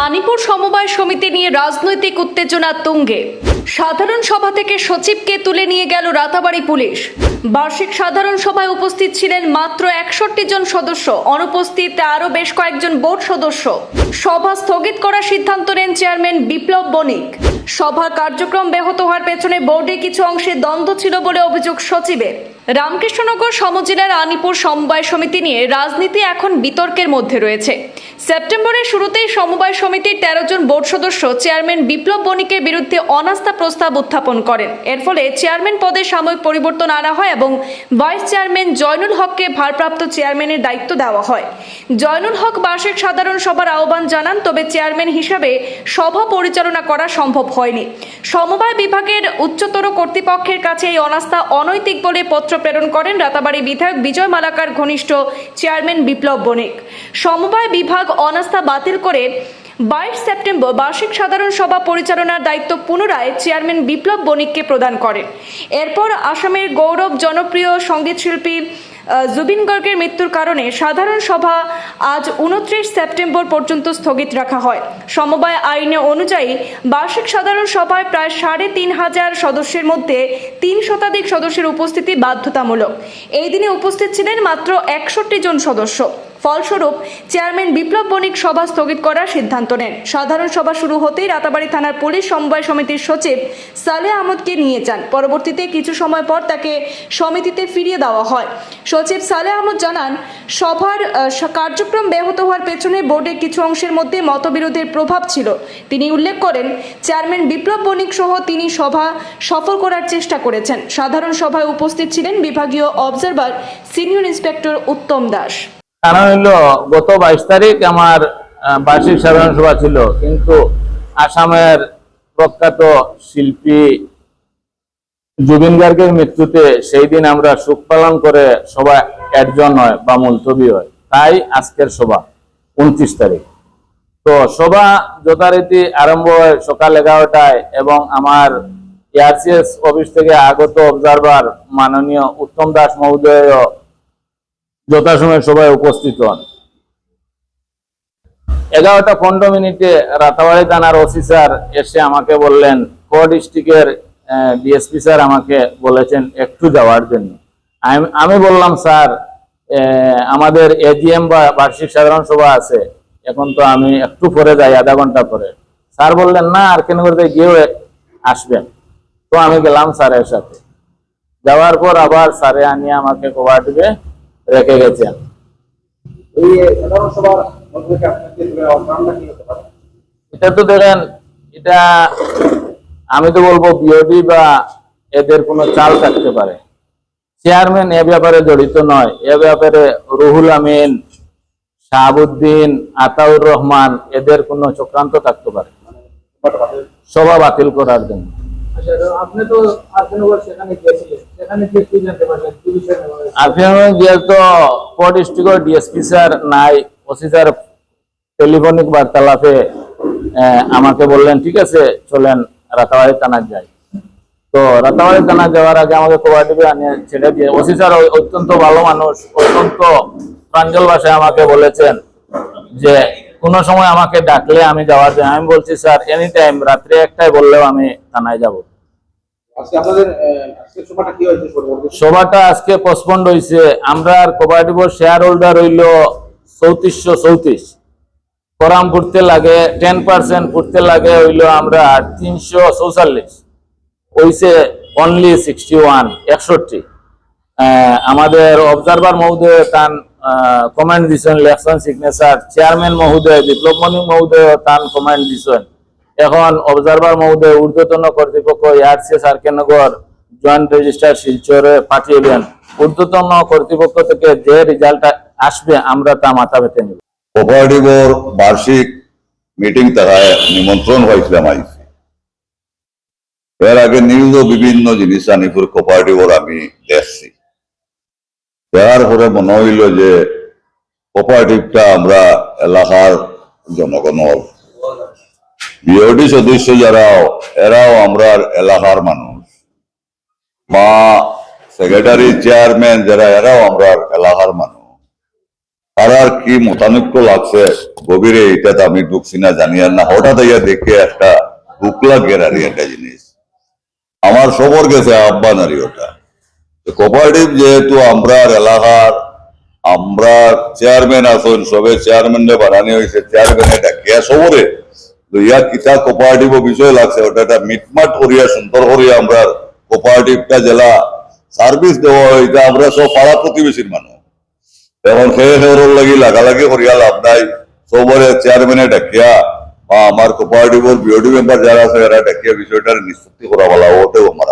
আনিপুর সমবায় সমিতি নিয়ে রাজনৈতিক উত্তেজনা তুঙ্গে। সাধারণ সভা থেকে সচিবকে তুলে নিয়ে গেল রাতাবাড়ি পুলিশ। বার্ষিক সাধারণ সভায় উপস্থিত ছিলেন মাত্র একষট্টি জন সদস্য। অনুপস্থিত আরও বেশ কয়েকজন বোর্ড সদস্য। সভা স্থগিত করার সিদ্ধান্ত নেন চেয়ারম্যান বিপ্লব বণিক। সভা কার্যক্রম ব্যাহত হওয়ার পেছনে বোর্ডে কিছু অংশে দ্বন্দ্ব ছিল বলে অভিযোগ সচিবের। রামকৃষ্ণনগর সমজেলার আনিপুর সমবায় সমিতি নিয়ে রাজনীতি এখন বিতর্কের মধ্যে রয়েছে। সেপ্টেম্বরের শুরুতেই সমবায় সমিতির তেরো জন বোর্ড সদস্য চেয়ারম্যান বিপ্লব বণিকের বিরুদ্ধে অনাস্থা প্রস্তাব উত্থাপন করেন। এর ফলে চেয়ারম্যান পদে সাময়িক পরিবর্তন আনা হয় এবং ভাইস চেয়ারম্যান জয়নুল হককে ভারপ্রাপ্ত চেয়ারম্যানের দায়িত্ব দেওয়া হয়। জয়নুল হক বার্ষিক সাধারণ সভার আহ্বান জানান, তবে চেয়ারম্যান হিসাবে সভা পরিচালনা করা সম্ভব হয়নি। সমবায় বিভাগের উচ্চতর কর্তৃপক্ষের কাছে এই অনাস্থা অনৈতিক বলে পত্র প্রেরণ করেন রাতাবাড়ি বিধায়ক বিজয় মালাকার ঘনিষ্ঠ চেয়ারম্যান বিপ্লব বণিক। সমবায় বিভাগ অনাস্থা বাতিল করে বাইশ সেপ্টেম্বর বার্ষিক সাধারণ সভা পরিচালনার দায়িত্ব পুনরায় চেয়ারম্যান বিপ্লব বণিককে প্রদান করেন। এরপর আসামের গৌরব জনপ্রিয় সঙ্গীতশিল্পী আহ, জুবিন গর্গের মৃত্যুর কারণে সাধারণ সভা আজ উনত্রিশ সেপ্টেম্বর পর্যন্ত স্থগিত রাখা হয়। সমবায় আইনে অনুযায়ী বার্ষিক সাধারণ সভায় প্রায় সাড়ে তিন হাজার সদস্যের মধ্যে তিন শতাধিক সদস্যের উপস্থিতি বাধ্যতামূলক। এই দিনে উপস্থিত ছিলেন মাত্র একষট্টি জন সদস্য। ফলস্বরূপ চেয়ারম্যান বিপ্লব বণিক সভা স্থগিত করার সিদ্ধান্ত নেন। সাধারণ সভা শুরু হতেই রাতাবাড়ি থানার পুলিশ সমবায় সমিতির সচিব সালে আহমদকে নিয়ে যান। পরবর্তীতে কিছু সময় পর তাকে সমিতিতে ফিরিয়ে দেওয়া হয়। সচিব সালে আহমদ জানান, সভার কার্যক্রম ব্যাহত হওয়ার পেছনে বোর্ডের কিছু অংশের মধ্যে মতবিরোধের প্রভাব ছিল। তিনি উল্লেখ করেন, চেয়ারম্যান বিপ্লব বণিক সহ তিনি সভা সফল করার চেষ্টা করেছেন। সাধারণ সভায় উপস্থিত ছিলেন বিভাগীয় observer senior inspector Uttam Das. কারণ হইল, গত বাইশ তারিখ আমার বার্ষিক সাধারণ সভা ছিল, কিন্তু আসামের প্রখ্যাত শিল্পী জুবিন গার্গের মৃত্যুতে সেই দিন আমরা শোক পালন করে সবাই একজন হয় বা মুলতবি হয়। তাই আজকের সভা, উনত্রিশ তারিখ। তো সভা যথারীতি আরম্ভ হয় সকাল এগারোটায় এবং আমার এআরসিএস অফিস থেকে আগত অবজারভার মাননীয় উত্তম দাস মহোদয় যথাসময়ে সবাই উপস্থিত হন। এগারোটা পনেরো মিনিটে রাতাবাড়ি থানার ওসি স্যার এসে আমাকে বললেন, ক ডিস্ট্রিক্টের ডিএসপি স্যার আমাকে বলেছেন একটু যাওয়ার জন্য। আমি- বললাম, স্যার আমাদের এজিএম বা বার্ষিক সাধারণ সভা আছে, এখন তো আমি একটু পরে যাই, আধা ঘণ্টা পরে। স্যার বললেন, না আর কেন করতে গিয়েও আসবেন। তো আমি গেলাম স্যারের সাথে। যাওয়ার পর আবার স্যারে আনিয়ে আমাকে কোয়ার্টিভে রেখে গেছেন পারে? এটা তো দেখেন এটা আমি তো বলব বিওডি বা এদের কোনো চাল থাকতে পারে। চেয়ারম্যান এ ব্যাপারে জড়িত নয়। এ ব্যাপারে রুহুল আমিন শাহাবুদ্দিন আতাউর রহমান এদের কোনো চক্রান্ত থাকতে পারে। সভা বাতিল করার জন্য। আচ্ছা টেলিফোনিক বার্তালাপে আহ, আমাকে বললেন ঠিক আছে চলেন রাতাবাড়ি থানা যাই। তো রাতাবাড়ি থানা যাওয়ার আগে আমাকে কোয়ার্টিভে আনিয়ে ছেড়ে দিয়ে ওসি স্যার অত্যন্ত ভালো মানুষ অত্যন্ত প্রাঞ্জল ভাষায় আমাকে বলেছেন যে কোনো সময় আমাকে ডাকলে আমি যাওয়ার জন্য। আমি বলছি স্যার এনি টাইম রাত্রে একটাই বললেও আমি থানায় যাব। সভাটা আজকে পোস্টপন্ড হয়েছে। আমরা আর কোপারেটিভ শেয়ার হোল্ডার হইল চৌত্রিশশো চৌত্রিশ। করাম ফুটতে লাগে টেন পার্সেন্ট ফুটতে লাগে হইল আমরা তিনশো চৌচল্লিশ। হইছে অনলি সিক্সটি ওয়ান একষট্টি আমাদের অবজারভার মহোদয় তান কমেন্ট দিছেন লেকশন সিগনেচার চেয়ারম্যান মহোদয়, বিপ্লব মণি মহোদয় তান কমেন্ট দিছেন। এখন অবজারভার মহোদয় ঊর্ধ্বতন কর্তৃপক্ষ এআরসি সার্কেনগর জয়েন্ট রেজিস্ট্রার শিলচরে পাঠিয়েবেন ঊর্ধ্বতন কর্তৃপক্ষ থেকে যে রেজাল্ট আসবে, আমরা তা মাথা পেতে নেব। কোপারেটিভর বার্ষিক মিটিং তাহায় নিমন্ত্রণ হয়েছিলাম আইসি। এর আগে নিউজও বিভিন্ন জিনিস আনিপুর কোপারেটিভর আমি দেখছি। দেখার পরে মনে হইল যে কোপারেটিভটা আমরা এলাকার জনগণর বিওডি সদস্য যারাও এরাও আমরা এলাকার মানুষ। বা সেক্রেটারি চেয়ারম্যান যারা, এরাও আমরা এলাকার মানুষ। তার কি মতানৈক্য লাগছে? গভীরে এটা তো আমি ঢুকছি না, জানি আর না। হঠাৎ ইয়া দেখে একটা ঢুকলা গেরারি একটা জিনিস। আমার সবর গেছে আহ্বান আর ওটা। কোপারেটিভ যেহেতু আমরা এলাকার, আমরা চেয়ারম্যান আছেন, সবে চেয়ারম্যানে বানানি হয়েছে চেয়ারম্যানে ডাকিয়া সবরে লইয়া কিতা কোপারেটিভ বিষয় লাগছে, ওটা একটা মিটমাট করিয়া, সুন্দর করিয়া আমরা কোপারেটিভটা জেলা সার্ভিস দেওয়া হইতে আমরা সব পাড়া প্রতিবেশীর মানুষ। এখন খেয়ে খেয়ে লাগি লাগালাগি করিয়া লাভ নাই, সবরে চেয়ারম্যানে ডাকিয়া, বা আমার কোপারেটিভর বিওডি মেম্বার যারা আছে, এরা ডাকিয়া বিষয়টার নিষ্পত্তি করা বলা ওটাও আমার